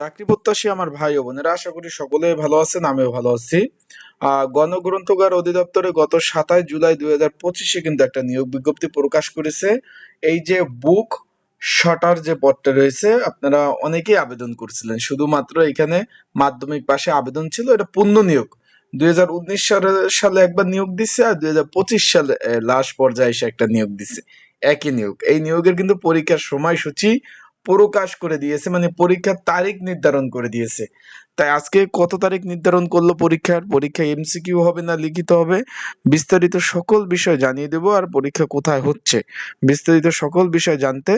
চাকরি প্রত্যাশী আমার ভাই ও বোনেরা, আশা করি সকলেই ভালো আছেন, আমিও ভালো আছি। গণগ্রন্থগার অধিদপ্তরে গত সাতাশ জুলাই দুই হাজার পঁচিশে কিন্তু একটা নিয়োগ বিজ্ঞপ্তি প্রকাশ করেছে। এই যে বুক শটার যে পদটা রয়েছে, আপনারা অনেকেই আবেদন করছিলেন। শুধুমাত্র এখানে মাধ্যমিক পাশে আবেদন ছিল, এটা পূর্ণ নিয়োগ। দুই হাজার উনিশ সালে একবার নিয়োগ দিচ্ছে আর দুই হাজার পঁচিশ সালে লাস্ট পর্যায়ে এসে একটা নিয়োগ দিচ্ছে একই নিয়োগ। এই নিয়োগের কিন্তু পরীক্ষার সময়সূচি প্রকাশ করে দিয়েছে মানে পরীক্ষার তারিখ নির্ধারণ করে দিয়েছে। তাই আজকে কত তারিখ নির্ধারণ করল পরীক্ষার? পরীক্ষা এমসিকিউ হবে না লিখিত হবে? বিস্তারিত সকল বিষয় জানিয়ে দেব আর পরীক্ষা কোথায় হচ্ছে? বিস্তারিত সকল বিষয় জানতে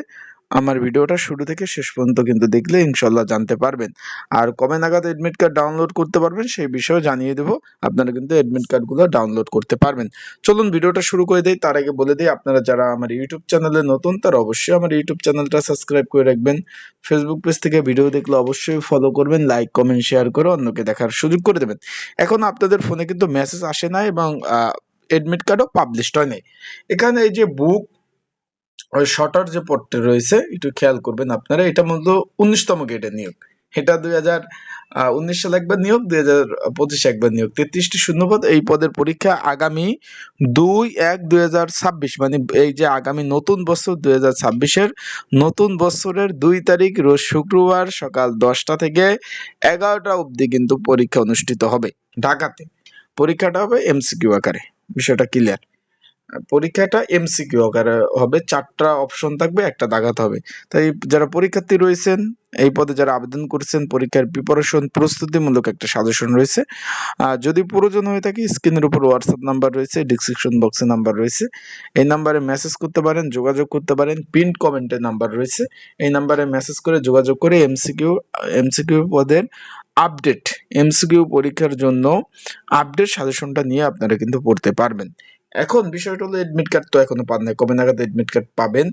আমার ভিডিওটা শুরু থেকে শেষ পর্যন্ত কিন্তু দেখলে ইনশাল্লাহ জানতে পারবেন। আর কবে নাগাদ এডমিট কার্ড ডাউনলোড করতে পারবেন, সেই বিষয়েও জানিয়ে দেবো। আপনারা কিন্তু অ্যাডমিট কার্ডগুলো ডাউনলোড করতে পারবেন। চলুন ভিডিওটা শুরু করে দেই। তার আগে বলে দিই, আপনারা যারা আমার ইউটিউব চ্যানেলে নতুন, তারা অবশ্যই আমার ইউটিউব চ্যানেলটা সাবস্ক্রাইব করে রাখবেন। ফেসবুক পেজ থেকে ভিডিও দেখলে অবশ্যই ফলো করবেন লাইক কমেন্ট শেয়ার করে অন্যকে দেখার সুযোগ করে দেবেন। এখন আপনাদের ফোনে কিন্তু মেসেজ আসে না এবং এডমিট কার্ডও পাবলিশড হয় নাই। এখানে এই যে বুক ওই শর্টার যে পদটা রয়েছে, একটু খেয়াল করবেন আপনারা, এটা মূলত উনিশতম গেটের নিয়োগ। এটা দুই হাজার উনিশ সালে একবার নিয়োগ দুই হাজার পঁচিশে একবার নিয়োগ। তেত্রিশটি শূন্যপদ, এই পদের পরীক্ষা আগামী দুই এক দুই হাজার ছাব্বিশ মানে এই যে আগামী নতুন বছর দুই হাজার ছাব্বিশের নতুন বছরের দুই তারিখ, রোজ শুক্রবার সকাল দশটা থেকে এগারোটা অবধি কিন্তু পরীক্ষা অনুষ্ঠিত হবে ঢাকাতে। পরীক্ষাটা হবে এমসিকিউ আকারে। বিষয়টা ক্লিয়ার পরীক্ষাটা এমসিকিউ আকারে হবে। চারটা অপশন থাকবে, একটা দাগাতে হবে। তাই যারা পরীক্ষার্থী রয়েছেন, এই পদে যারা আবেদন করছেন, পরীক্ষার প্রিপারেশন প্রস্তুতিমূলক একটা সাজেশন রয়েছে। যদি প্রয়োজন হয়ে থাকে, স্ক্রিনের উপর হোয়াটসঅ্যাপ নাম্বার রয়েছে ডিসক্রিপশন বক্সে নাম্বার রয়েছে। এই নাম্বারে মেসেজ করতে পারেন, যোগাযোগ করতে পারেন পিন কমেন্টের নাম্বার রয়েছে। এই নাম্বারে মেসেজ করে যোগাযোগ করে এমসিকিউ এমসিকিউ পদের আপডেট এমসিকিউ পরীক্ষার জন্য আপডেট সাজেশনটা নিয়ে আপনারা কিন্তু পড়তে পারবেন। এখন বিষয়টা হলো এডমিট কার্ড তো এখনও পান নাই। কবে নাগাদ এডমিট কার্ড পাবেন।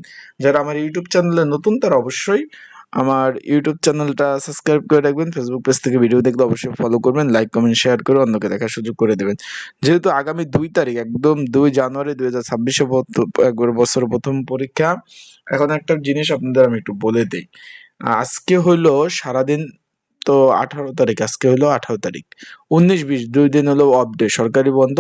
যারা আমার ইউটিউব চ্যানেলে নতুন, তারা অবশ্যই আমার ইউটিউব চ্যানেলটা সাবস্ক্রাইব করে রাখবেন। ফেসবুক পেজ থেকে ভিডিও দেখলে অবশ্যই ফলো করবেন। লাইক কমেন্ট শেয়ার করে অন্যকে দেখার সুযোগ করে দেবেন। যেহেতু আগামী দুই তারিখ, একদম দুই জানুয়ারি দুই হাজার ছাব্বিশে বছর প্রথম পরীক্ষা। এখন একটা জিনিস আপনাদের আমি একটু বলে দিই। আজকে হইল সারাদিন তো আঠারো তারিখ, আজকে হলো আঠারো তারিখ। উনিশ বিশ, দুই দিন হলো অফ ডে সরকারি বন্ধ।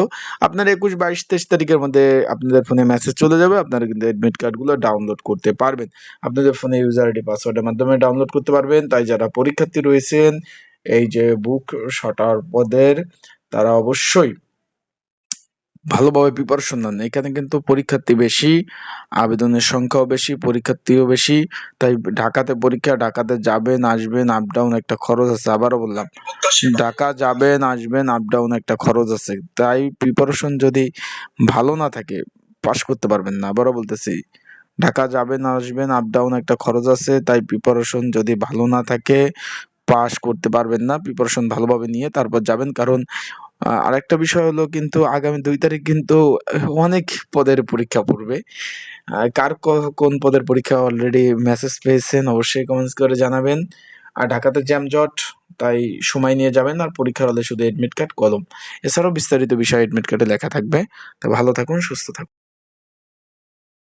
আপনার একুশ বাইশ তেইশ তারিখের মধ্যে আপনাদের ফোনে মেসেজ চলে যাবে, আপনারা কিন্তু অ্যাডমিট কার্ডগুলো ডাউনলোড করতে পারবেন। আপনাদের ফোনে ইউজার আইডি পাসওয়ার্ডের মাধ্যমে ডাউনলোড করতে পারবেন। তাই যারা পরীক্ষার্থী রয়েছেন, এই যে বুক শটার পদের, তারা অবশ্যই ভালোভাবে প্রিপারেশন নেন এখানে কিন্তু পরীক্ষার্থী বেশি, আবেদনের সংখ্যাও বেশি, পরীক্ষার্থীও বেশি। তাই ঢাকাতে পরীক্ষা, ঢাকাতে যাবেন আসবেন আপ ডাউন একটা খরচ আছে, আবারও বললাম। ঢাকা যাবেন আসবেন আপ ডাউন একটা খরচ আছে। তাই প্রিপারেশন যদি ভালো না থাকে পাশ করতে পারবেন না। আবারও বলতেছি, ঢাকা যাবেন আসবেন আপ ডাউন একটা খরচ আছে। তাই প্রিপারেশন যদি ভালো না থাকে পাস করতে পারবেন না প্রিপারেশন ভালোভাবে নিয়ে তারপর যাবেন। কারণ আরেকটা বিষয় হলো কিন্তু আগামী দুই তারিখ কিন্তু অনেক পদের পরীক্ষা পড়বে। কার কোন পদের পরীক্ষা অলরেডি মেসেজ পেয়েছেন অবশ্যই কমেন্টস করে জানাবেন। আর ঢাকাতে জ্যামজট তাই সময় নিয়ে যাবেন আর পরীক্ষা হলে শুধু এডমিট কার্ড কলম। এছাড়াও বিস্তারিত বিষয় এডমিট কার্ডে লেখা থাকবে। তো ভালো থাকুন, সুস্থ থাকুন।